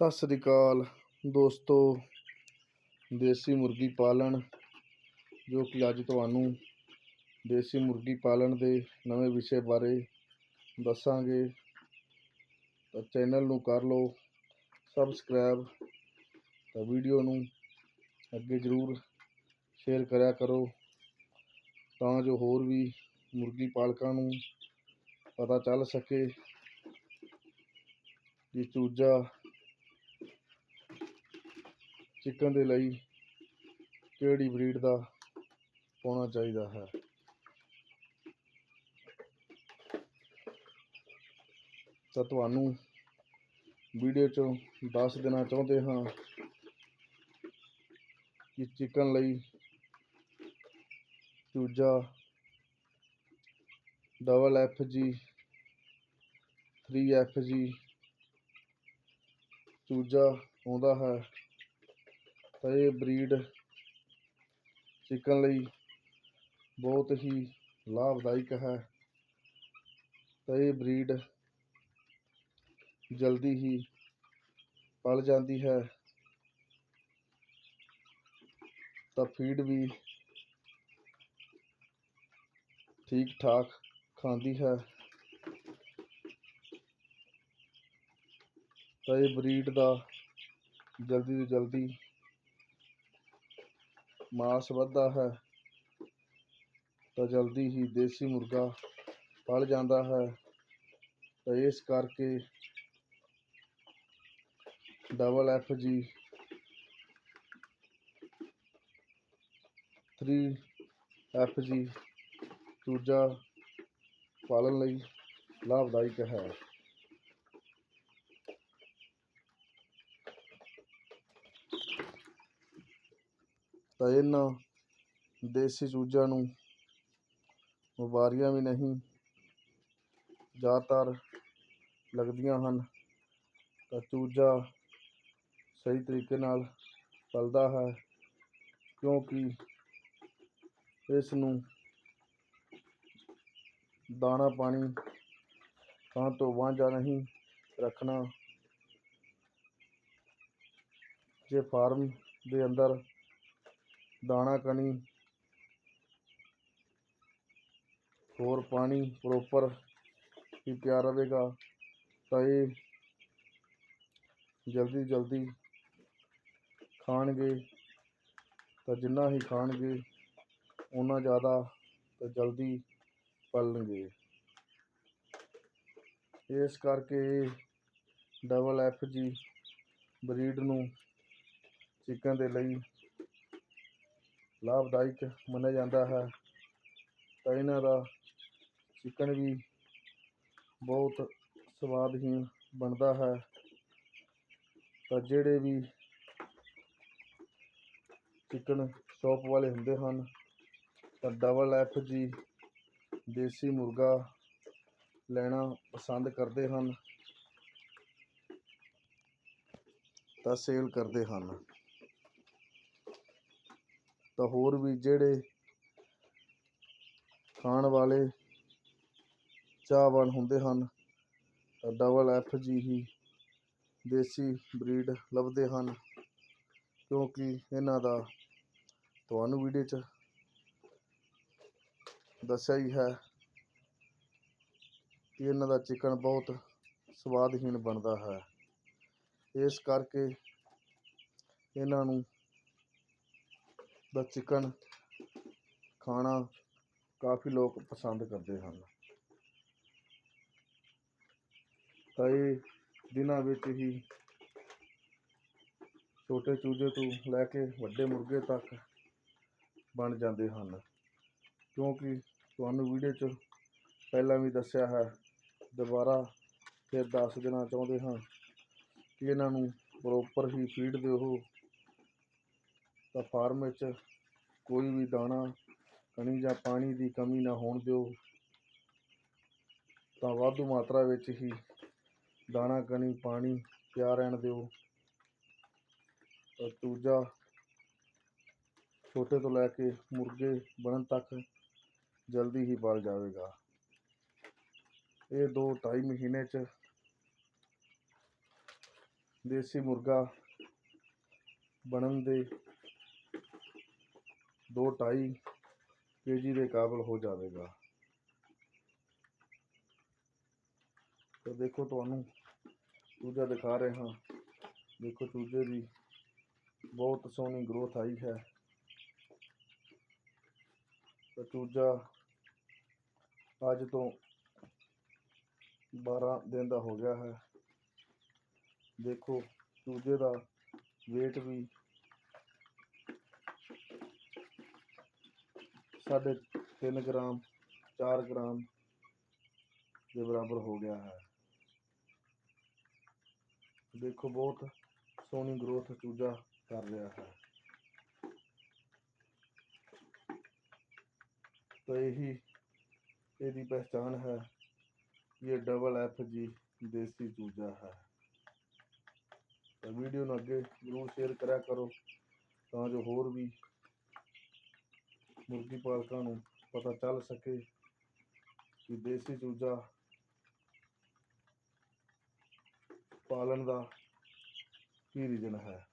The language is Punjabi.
ਸਤਿ ਸ੍ਰੀ ਅਕਾਲ ਦੋਸਤੋ, ਦੇਸੀ ਮੁਰਗੀ ਪਾਲਣ, ਜੋ ਕਿ ਅੱਜ ਤੁਹਾਨੂੰ ਦੇਸੀ ਮੁਰਗੀ ਪਾਲਣ ਦੇ ਨਵੇਂ ਵਿਸ਼ੇ ਬਾਰੇ ਦੱਸਾਂਗੇ। ਤਾਂ ਚੈਨਲ ਨੂੰ ਕਰ ਲਓ ਸਬਸਕ੍ਰਾਈਬ, ਤਾਂ ਵੀਡੀਓ ਨੂੰ ਅੱਗੇ ਜ਼ਰੂਰ ਸ਼ੇਅਰ ਕਰਿਆ ਕਰੋ, ਤਾਂ ਜੋ ਹੋਰ ਵੀ ਮੁਰਗੀ ਪਾਲਕਾਂ ਨੂੰ ਪਤਾ ਚੱਲ ਸਕੇ ਕਿ ਚੂਜਾ ਚਿਕਨ ਦੇ ਲਈ ਕਿਹੜੀ ਬਰੀਡ ਦਾ ਪਾਉਣਾ ਚਾਹੀਦਾ ਹੈ? ਤਾਂ ਤੁਹਾਨੂੰ ਵੀਡੀਓ 'ਚੋਂ ਦੱਸ ਦੇਣਾ ਚਾਹੁੰਦੇ ਹਾਂ ਕਿ ਚਿਕਨ ਲਈ ਚੂਜਾ ਡਬਲ ਐਫ ਜੀ 3 ਐਫ ਜੀ ਚੂਜਾ ਆਉਂਦਾ ਹੈ। ਤਾਂ ਇਹ ਬਰੀਡ ਚਿਕਨ ਲਈ ਬਹੁਤ ਹੀ ਲਾਭਦਾਇਕ ਹੈ। ਤਾਂ ਇਹ ਬਰੀਡ ਜਲਦੀ ਹੀ ਪਲ ਜਾਂਦੀ ਹੈ। ਤਾਂ ਫੀਡ ਵੀ ਠੀਕ ਠਾਕ ਖਾਂਦੀ ਹੈ। ਤਾਂ ਇਹ ਬਰੀਡ ਦਾ ਜਲਦੀ ਤੋਂ ਜਲਦੀ ਮਾਸ ਵੱਧਦਾ ਹੈ ਤਾਂ ਜਲਦੀ ਹੀ ਦੇਸੀ ਮੁਰਗਾ ਪਲ ਜਾਂਦਾ ਹੈ ਤਾਂ ਇਸ ਕਰਕੇ ਡਬਲ ਐਫ ਜੀ 3 ਐਫ ਜੀ ਚੂਜਾ ਪਾਲਣ ਲਈ ਲਾਭਦਾਇਕ ਹੈ। ਤਾਂ ਇਹਨਾਂ ਦੇਸੀ ਚੂਜਾਂ ਨੂੰ ਬਿਮਾਰੀਆਂ ਵੀ ਨਹੀਂ, ਜ਼ਿਆਦਾਤਰ ਲੱਗਦੀਆਂ ਹਨ। ਤਾਂ ਚੂਜਾ ਸਹੀ ਤਰੀਕੇ ਨਾਲ ਪਲਦਾ ਹੈ ਕਿਉਂਕਿ ਇਸ ਨੂੰ ਦਾਣਾ ਪਾਣੀ ਖਾਣ ਤੋਂ ਵਾਂਝਾ ਨਹੀਂ ਰੱਖਣਾ, ਜੇ ਫਾਰਮ ਦੇ ਅੰਦਰ ਦਾਣਾ, ਕਣੀ, ਹੋਰ ਪਾਣੀ ਪ੍ਰੋਪਰ ਹੀ ਪਿਆ ਰਹੇਗਾ, ਤਾਂ ਇਹ ਜਲਦੀ ਜਲਦੀ ਖਾਣਗੇ, ਤਾਂ ਜਿੰਨਾ ਹੀ ਖਾਣਗੇ ਉਨਾ ਜ਼ਿਆਦਾ ਤਾਂ ਜਲਦੀ ਪਲਣਗੇ। ਇਸ ਕਰਕੇ ਡਬਲ ਐਫ ਜੀ ਬਰੀਡ ਨੂੰ ਚਿਕਨ ਦੇ ਲਈ ਲਾਭਦਾਇਕ ਮੰਨਿਆ ਜਾਂਦਾ ਹੈ। ਤਾਂ ਇਹਨਾਂ ਦਾ ਚਿਕਨ ਵੀ ਬਹੁਤ ਸਵਾਦਹੀਣ ਬਣਦਾ ਹੈ। ਤਾਂ ਜਿਹੜੇ ਵੀ ਚਿਕਨ ਸ਼ੌਪ ਵਾਲੇ ਹੁੰਦੇ ਹਨ, ਤਾਂ ਡਬਲ ਐਫ ਜੀ ਦੇਸੀ ਮੁਰਗਾ ਲੈਣਾ ਪਸੰਦ ਕਰਦੇ ਹਨ। ਤਾਂ ਸੇਲ ਕਰਦੇ ਹਨ। ਤਾਂ ਹੋਰ ਵੀ ਜਿਹੜੇ ਖਾਣ ਵਾਲੇ ਚਾਹਵਾਨ ਹੁੰਦੇ ਹਨ, ਤਾਂ ਡਬਲ ਐਫ ਜੀ ਹੀ ਦੇਸੀ ਬਰੀਡ ਲੱਭਦੇ ਹਨ, ਕਿਉਂਕਿ ਇਹਨਾਂ ਦਾ ਤੁਹਾਨੂੰ ਵੀਡੀਓ 'ਚ ਦੱਸਿਆ ਹੀ ਹੈ ਕਿ ਇਹਨਾਂ ਦਾ ਚਿਕਨ ਬਹੁਤ ਸਵਾਦਹੀਣ ਬਣਦਾ ਹੈ। ਇਸ ਕਰਕੇ ਇਹਨਾਂ ਨੂੰ ਦਾ ਚਿਕਨ ਖਾਣਾ ਕਾਫੀ ਲੋਕ ਪਸੰਦ ਕਰਦੇ ਹਨ। ਤਾਂ ਇਹ ਦਿਨਾਂ ਵਿੱਚ ਹੀ ਛੋਟੇ ਚੂਜੇ ਤੋਂ ਲੈ ਕੇ ਵੱਡੇ ਮੁਰਗੇ ਤੱਕ ਬਣ ਜਾਂਦੇ ਹਨ। ਕਿਉਂਕਿ ਤੁਹਾਨੂੰ ਵੀਡੀਓ 'ਚ ਪਹਿਲਾਂ ਵੀ ਦੱਸਿਆ ਹੈ, ਦੁਬਾਰਾ ਫਿਰ ਦੱਸ ਦੇਣਾ ਚਾਹੁੰਦੇ ਹਾਂ ਕਿ ਇਹਨਾਂ ਨੂੰ ਪ੍ਰੋਪਰ ਹੀ ਫੀਡ ਦਿਓ। ਤਾਂ ਫਾਰਮ ਵਿੱਚ ਕੋਈ ਵੀ ਦਾਣਾ, ਕਣੀ ਜਾਂ ਪਾਣੀ ਦੀ ਕਮੀ ਨਾ ਹੋਣ ਦਿਓ। ਤਾਂ ਵਾਧੂ ਮਾਤਰਾ ਵਿੱਚ ਹੀ ਦਾਣਾ, ਕਣੀ, ਪਾਣੀ ਪਿਆ ਰਹਿਣ ਦਿਓ। ਤਾਂ ਦੂਜਾ ਛੋਟੇ ਤੋਂ ਲੈ ਕੇ ਮੁਰਗੇ ਬਣਨ ਤੱਕ ਜਲਦੀ ਹੀ ਬਲ ਜਾਵੇਗਾ। ਇਹ ਦੋ ਢਾਈ ਮਹੀਨੇ 'ਚ ਦੇਸੀ ਮੁਰਗਾ ਬਣਨ ਦੇ ਦੋ ਢਾਈ ਕੇਜੀ ਦੇ ਕਾਬਲ ਹੋ ਜਾਵੇਗਾ। ਤਾਂ ਦੇਖੋ ਤੁਹਾਨੂੰ ਚੂਜਾ ਦਿਖਾ ਰਹੇ ਹਾਂ। ਦੇਖੋ ਚੂਜੇ ਦੀ ਬਹੁਤ ਸੋਹਣੀ ਗਰੋਥ ਆਈ ਹੈ। ਤਾਂ ਚੂਜਾ ਅੱਜ ਤੋਂ 12 ਦਿਨ ਦਾ ਹੋ ਗਿਆ ਹੈ। ਦੇਖੋ ਚੂਜੇ ਦਾ weight ਵੀ ਸਾਢੇ ਤਿੰਨ ਗ੍ਰਾਮ 4 ਗ੍ਰਾਮ ਦੇ ਬਰਾਬਰ ਹੋ ਗਿਆ ਹੈ। ਦੇਖੋ, ਬਹੁਤ ਸੋਹਣੀ ਗਰੋਥ ਚੂਜਾ ਕਰ ਰਿਹਾ ਹੈ। ਤਾਂ ਇਹੀ ਇਹਦੀ ਪਹਿਚਾਨ ਹੈ ਇਹ ਡਬਲ ਐਫ ਜੀ ਦੇਸੀ ਚੂਜਾ ਹੈ। ਤਾਂ ਵੀਡੀਓ ਨੂੰ ਅੱਗੇ ਜ਼ਰੂਰ ਸ਼ੇਅਰ ਕਰਿਆ ਕਰੋ ਤਾਂ ਜੋ ਹੋਰ ਵੀ ਮੁਰਗੀ ਪਾਲਕਾਂ ਨੂੰ ਪਤਾ ਚੱਲ ਸਕੇ ਕਿ ਦੇਸੀ ਚੂਜਾ ਪਾਲਣ ਦਾ ਕੀ ਰੀਜਨ ਹੈ।